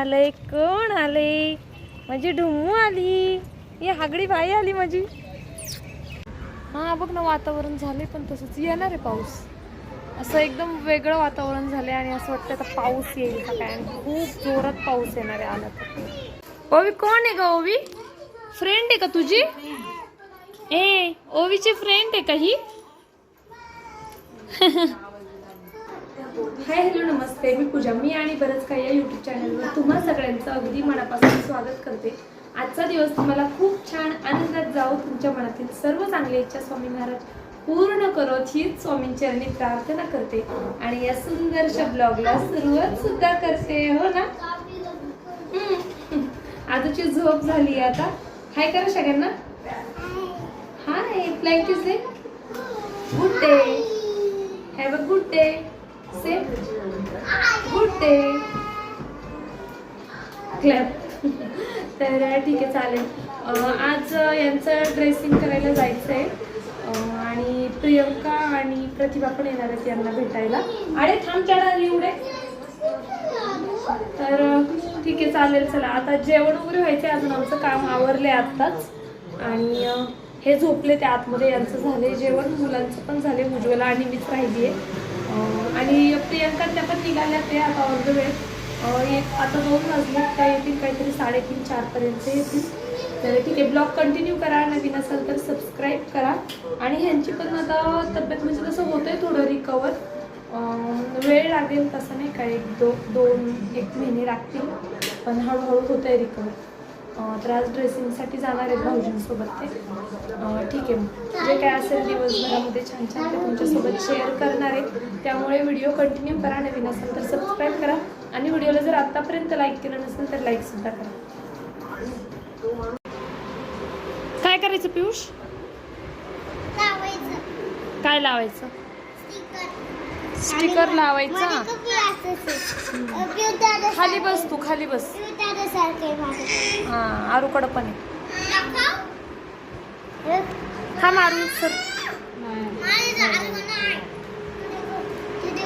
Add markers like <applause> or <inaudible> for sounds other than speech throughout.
आलंय कोण आले माझी ढुमू आली. ही हागडी बाई आली माझी. हा बघ ना वातावरण झाले पण तसंच येणार आहे पाऊस. असं एकदम वेगळं वातावरण झालंय आणि असं वाटतं आता पाऊस येईल. का काय खूप जोरात पाऊस येणार आहे आला तर. ओवी कोण आहे ग ओवी? फ्रेंड आहे का तुझी? ए ओवीची फ्रेंड आहे का ही? <laughs> हाय हॅलो नमस्ते. मी पूजा. मी आणि बरंच काही या यूट्यूब चॅनलवर तुम्हा सगळ्यांचं अगदी मनापासून स्वागत करते. आजचा दिवस तुम्हाला खूप छान आनंदात जाऊ तुमच्या मनातील सर्व चांगल्या इच्छा स्वामी महाराज पूर्ण करत हीच स्वामींचरणी प्रार्थना करते. आणि या सुंदरशा ब्लॉगला सुरुवात सुद्धा करते हो ना? आजची झोप झाली आता. हाय करा सगळ्यांना. Hi blanket say good day have a good day say good day clap तर ठीक आहे चालेल. आज यांचं ड्रेसिंग करायला जायचं आहे आणि प्रियंका आणि प्रतिभा पण येणार आहेत यांना भेटायला. अरे थांब चढा एवढे. तर ठीक आहे चालेल चला. आता जेवण वगैरे व्हायचे अजून आमचं काम आवरले आत्ताच. आणि हे झोपले ते आतमध्ये. यांचं झाले जेवण मुलांचं पण झाले उज्ज्वला आणि मीच राहिली आहे आणि प्रियंका त्या पण निघाल्या ते आता ऑन द वे एक आता दोन वाजले त्या येतील काहीतरी साडेतीन चारपर्यंत येतील. तर ठीक आहे ब्लॉग कंटिन्यू करा नवीन असाल तर सबस्क्राईब करा. आणि ह्यांची पण आता तब्येत म्हणजे तसं होतंय थोडं रिकवर वेळ लागेल तसं नाही का एक दो दोन एक महिने लागतील. पण हळूहळू होत आहे रिकवर तर आज ड्रेसिंगसाठी जाणार आहेत भाऊजींसोबत ते. ठीक आहे. जे काय असेल दिवसभरामध्ये छान छान ते तुमच्यासोबत शेअर करणार आहे त्यामुळे व्हिडिओ कंटिन्यू करा नवीन असेल तर सबस्क्राईब करा. आणि व्हिडिओला जर आत्तापर्यंत लाईक केलं नसेल तर लाईकसुद्धा करा. काय करायचं पियुष? लावायचं. काय लावायचं? स्टिकर. स्टिकर लावायचा? खाली बस तू खाली बस. हा आरूकडं पण आहे. हा मारू सर.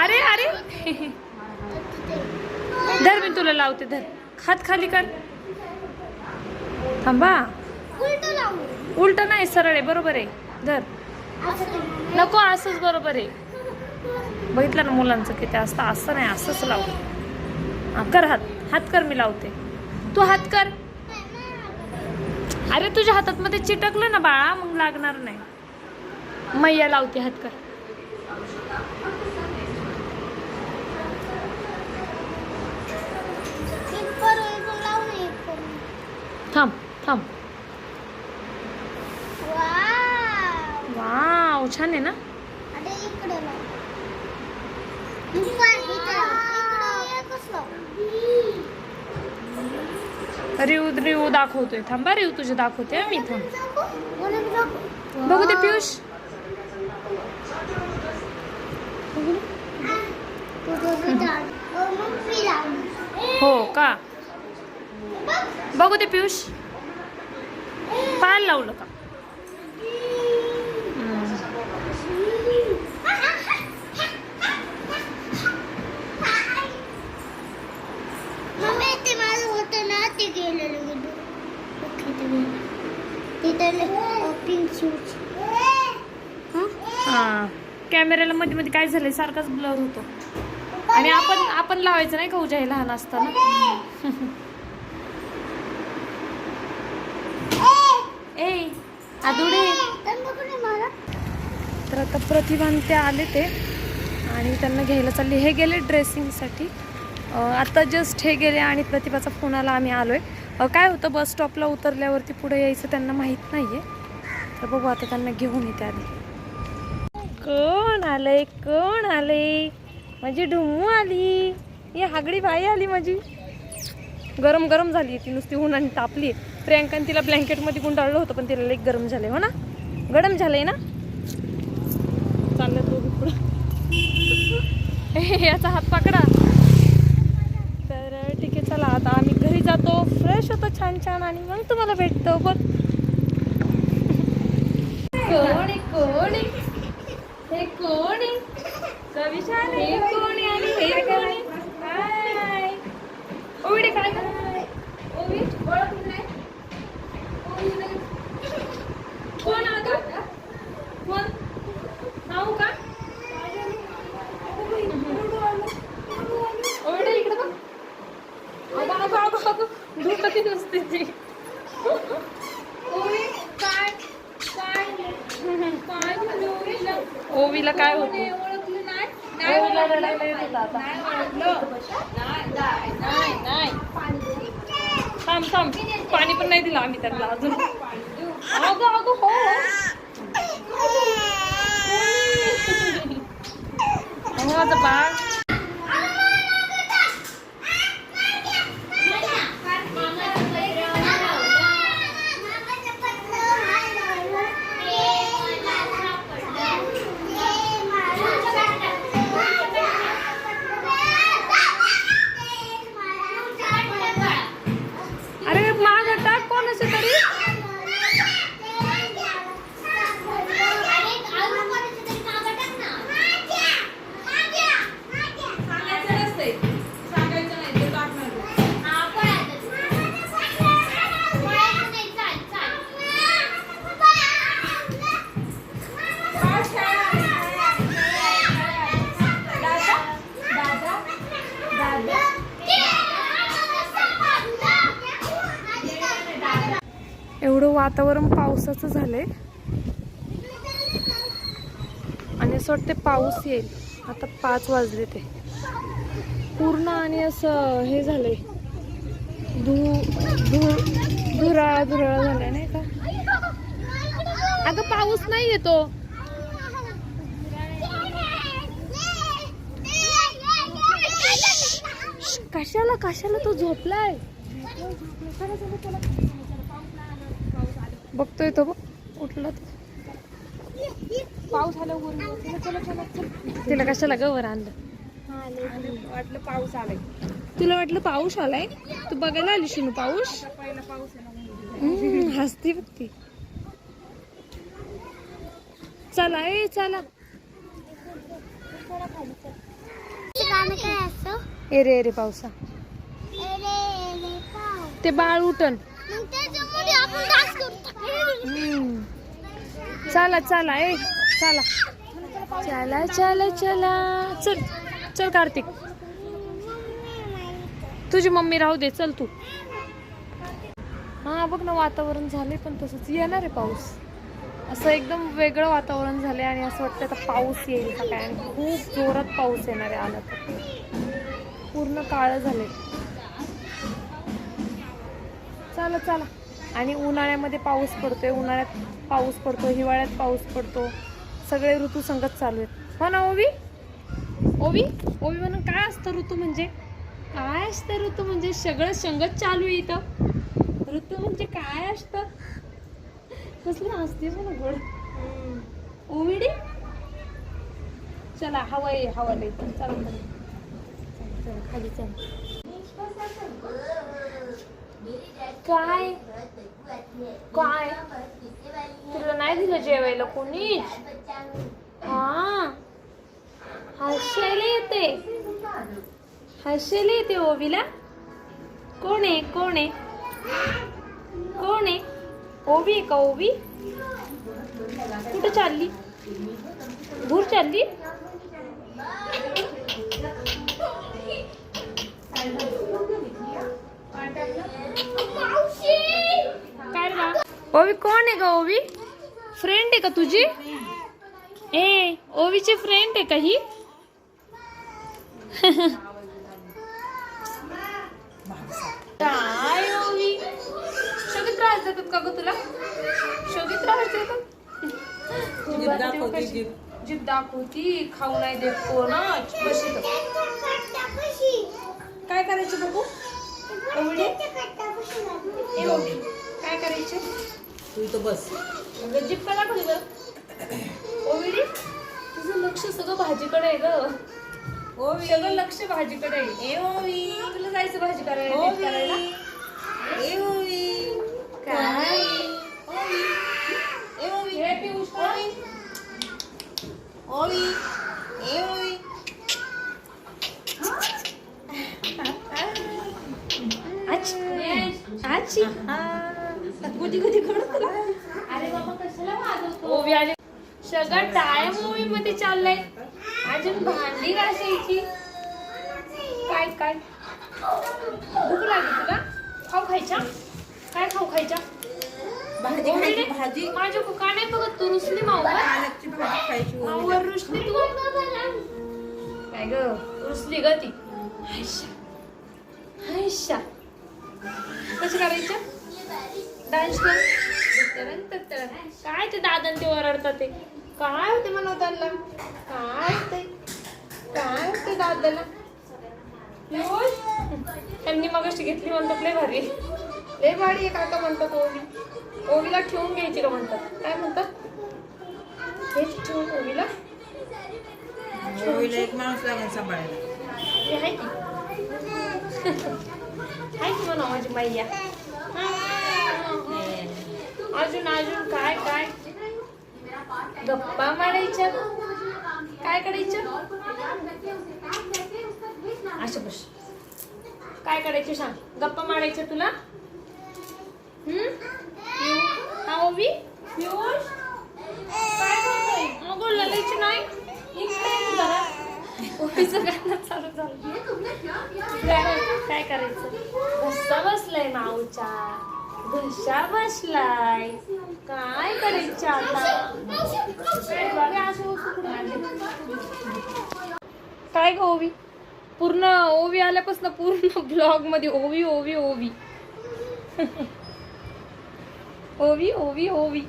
अरे अरे. धर मी तुला लावते धर. हात खाली कर. थांबा. उलट नाही सरळ आहे बरोबर आहे. धर. नको असंच बरोबर आहे. बघितलं ना मुलांचं किती असतं असं नाही असंच लाव कर हात. हात कर मी लावते. तू हात कर. अरे तुझ्या हातात मध्ये चिटकलं ना बाळा मग लागणार नाही. मैया लावते हात कर. थांब थांब. वाव. छान आहे ना? रिव रिव दाखवतोय. थांबा रिव तुझे दाखवते मी थांब. बघू दे पियुष. हो का? बघू दे पियुष. पायाला लावलं का हम्म. मम्मी ते माझं होतं. ना ते गेलेलं तिथं पिंक शूज हा. कॅमेऱ्याला मध्ये मध्ये काय झालंय? सारखाच ब्लर होतो. आणि आपण आपण लावायचं नाही का उद्या हे लहान असताना? ए आदुडे. तर आता प्रतिभान ते आले ते. आणि त्यांना घ्यायला चालले. हे गेले ड्रेसिंगसाठी आत्ता आता जस्ट हे गेले आणि प्रतिभाचा फोन आला आम्ही आलो आहे काय होतं बस स्टॉपला उतरल्यावरती पुढे यायचं त्यांना माहीत नाही आहे तर बघू आता त्यांना घेऊन येते आधी. कोण आलंय कोण आले माझी ढुमू आली. ही हागडी बाई आली माझी. गरम गरम झाली ती नुसती उन्हाने तापली. प्रियांकाने तिला ब्लँकेटमध्ये गुंडाळलं होतं पण तिला लई गरम झाले हो ना? गरम झालंय ना? चाललं तो पुढं <laughs> याचा हात पाकडा. तर ठीक आहे चला आता आम्ही घरी जातो. फ्रेश होतो छान छान आणि मग तुम्हाला भेटतो. बघ. कोणी कोणी हे कोणी आहे कविशा हे कोण आहे आणि हे कोण आहे हाय ओविडे काय करणार ओवी ओळखलं नाही ओवी नाही. कोण आता कोण नाव का ओविडे इकडे बघ अगं अगं अगं अगं झोपती नसते ती ओवी काय काय काय झालं ओवीला ओवीला काय होते ओळखलं नाही ओवीला रडायला येत होतं आता नाही नाही थांब थांब पाणी पण नाही दिलं आम्ही त्यांना अजून अगं अगं हो वातावरण पावसाचं झालंय. आणि असं वाटते पाऊस येईल. आता पाच वाजले ते. पूर्ण आणि असं हे झालंय. धू धू धुराळा धुराळा झालाय नाही का? अगं पाऊस नाही येतो. कशाला कशाला तो झोपलाय? बघतोय तो बघ. उठला तो. पाऊस आला तिला कशाला गवर आणलं? वाटलं पाऊस आलाय. तुला वाटलं पाऊस आलाय? तू बघायला आली शिनू पाऊस? हसती बघ ती चला. ए चला गाणं काय असतं ए रे ए रे पावसा ते बाळ उठन. चला चला ए चला. चला चला चला. चल चल कार्तिक. तुझी मम्मी राहू दे चल तू. हा बघ ना वातावरण झाले पण तसंच येणार आहे पाऊस. असं एकदम वेगळं वातावरण झालंय आणि असं वाटतं आता पाऊस येईल का काय? आणि खूप जोरात पाऊस येणार आहे आला तर. पूर्ण काळं झालंय. चला चला. आणि उन्हाळ्यामध्ये पाऊस पडतोय उन्हाळ्यात पाऊस पडतो हिवाळ्यात पाऊस पडतो. सगळे ऋतू संगत चालू आहेत. हो ना ओवी? ओवी? ओवी म्हणून काय असतं ऋतू म्हणजे? काय असतं ऋतू म्हणजे? सगळं संगत चालू आहे इथं. ऋतू म्हणजे काय असतं? कसलं असते ना गोड ओविडी चला हवा ये हवा लई. चला चल चला खाली चला. काय काय तुला नाही दिलं जेवायला कोणीच हा हसायला येते हसायला येते ओवीला कोण आहे कोण आहे कोण आहे ओवी आहे का ओवी कुठं चालली भूर चालली ओवी कोण आहे का ओवी? फ्रेंड आहे का तुझी? ए ओवीची फ्रेंड आहे का ही? काय ओवी? शोधित त्रास देतात का ग तुला? शोधित त्रास देतात जिद दाखवती खाऊ नाही देत बशी तर. काय करायचं बघू ओविडे तू इथं बस. अगं जिप्पा दाखवली बरं ओविडी तुझं लक्ष सगळं भाजीकडे आहे ग. ओवी. सगळं लक्ष भाजीकडे आहे. ए ओवी. तुला जायचं भाजी करायला नीट करायला? ए ओवी. काय? ओवी. ए ओवी. हे पियुष काय? ओवी. ए ओवी. आची. आची. गुदी गुदी करू तुला अरे बाबा कशाला वाजवतो? ओवी आले सगळं टाय मूवी मध्ये चाललंय. अजून भांडी घासायची. काय काय? भूक लागली तुला? खाऊ खायच्या? काय खाऊ खायच्या? भाजी खायची भाजी. माझ्या का नाही बघत तू? रुसली पालकची भाजी खायची ओवीला. माऊवर रुसली. तू काय ग? रुसली ग ती. हायशा. हायशा. कशी करायचं? डान्स कर. काय ते दादन ते ओरडतात ते? काय होते मला त्यांना? काय होते काय होते दादाला? त्यांनी मग घेतली म्हणतात लय भारी. लय भारी आहे काका म्हणतात ओवी. ओवीला ठेवून घ्यायची का म्हणतात? काय म्हणतात? हेच ठेवून ओवीला. ओवीला एक माणूस लागेल सांभाळायला. हे आहे की. <laughs> आहे की म्हणा माझी मैया अजून अजून काय काय? गप्पा मारायच्या? काय करायचं असं बस. काय करायचं सांग? गप्पा मारायच्या तुला? हम्म? हा ओवी? पियुष? काय करतोय मग ललायची नाही? इकडे ये जरा. ओवीचं गाणं चालू झालं. काय काय करायचं? घसा बसलाय माऊचा घसा बसलाय. काय करायचं आता? काय ग ओवी? पूर्ण ओवी आल्यापासून पूर्ण ब्लॉगमध्ये ओवी ओवी ओवी. ओवी ओवी ओवी.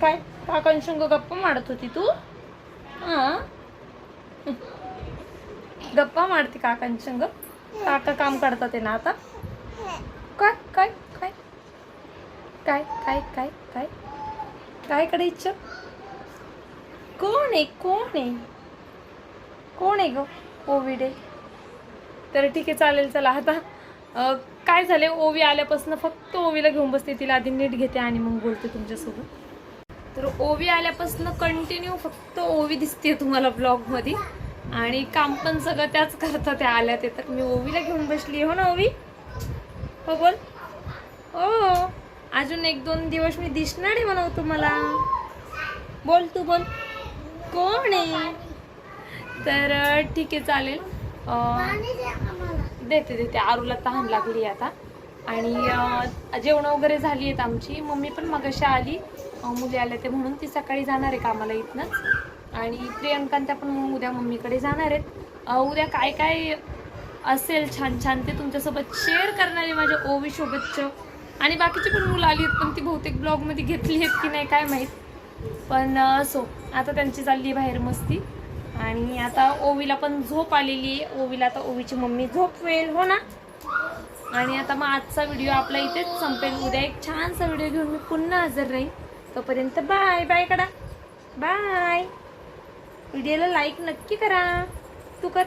काय? काकांशंग गप्पा मारत होती तू? हा गप्पा मारते काकांशंग काका काम करतात आहे ना आता? काय काय काय? काय काय काय काय? काय करायचं कोण आहे कोण आहे? कोण आहे ग? आहे तर ठीक आहे चालेल चला आता. काय झाले ओवी आल्यापासून फक्त ओवीला घेऊन बसते तिला आधी नीट घेते आणि मग बोलते तुमच्यासोबत. तर ओवी आल्यापासून कंटिन्यू फक्त ओवी दिसते तुम्हाला ब्लॉगमध्ये आणि काम पण सगळं त्याच करतात त्या आल्या ते तर. मी ओवीला घेऊन बसली हो ना ओवी? हो बोल. हो. अजून एक दोन दिवस मी दिसणार आहे म्हणा तुम्हाला. बोल तू बोल. कोण आहे? तर ठीक आहे चालेल. देते देते. आरूला तहान लागली आता. आणि जेवणं वगैरे झाली आहेत आमची. मम्मी पण मगाशी आली. मुली आल्या ते म्हणून ती सकाळी जाणार आहे कामाला इथनंच आणि प्रियंका त्या पण उद्या मम्मीकडे जाणार आहेत. उद्या काय काय असेल छान छान ते तुमच्यासोबत शेअर करणारे माझ्या ओवी सोबतचं आणि बाकीची पण मुलं आली आहेत पण ती बहुतेक ब्लॉगमध्ये घेतली आहेत की नाही काय माहीत. पण असो आता त्यांची चालली आहे बाहेर मस्ती. आणि आता ओवीला पण झोप आलेली आहे. ओवीला आता ओवीची मम्मी झोपवेल हो ना? आणि आता मग आजचा व्हिडिओ आपला इथेच संपेल. उद्या एक छानसा व्हिडिओ घेऊन मी पुन्हा हजर राहील तोपर्यंत बाय बाय करा बाय व्हिडिओला लाईक नक्की करा. तू कर.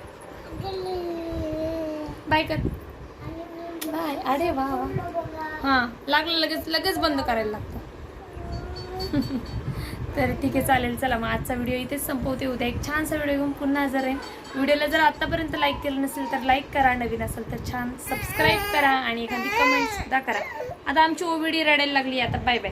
बाय कर. बाय. अरे वा वा. हां लागलं लगेच लगेच बंद करायला लागतं. <laughs> तर ठीक आहे चालेल चला मग आजचा व्हिडिओ इथेच संपवते. उद्या एक छानसा व्हिडिओ घेऊन पुन्हा हजर आहे. व्हिडिओला जर आतापर्यंत लाईक केलं नसेल तर लाईक करा. नवीन असेल तर छान सबस्क्राईब करा आणि एखादी कमेंट सुद्धा करा. आता आमची ओविडी रडायला लागली आता बाय बाय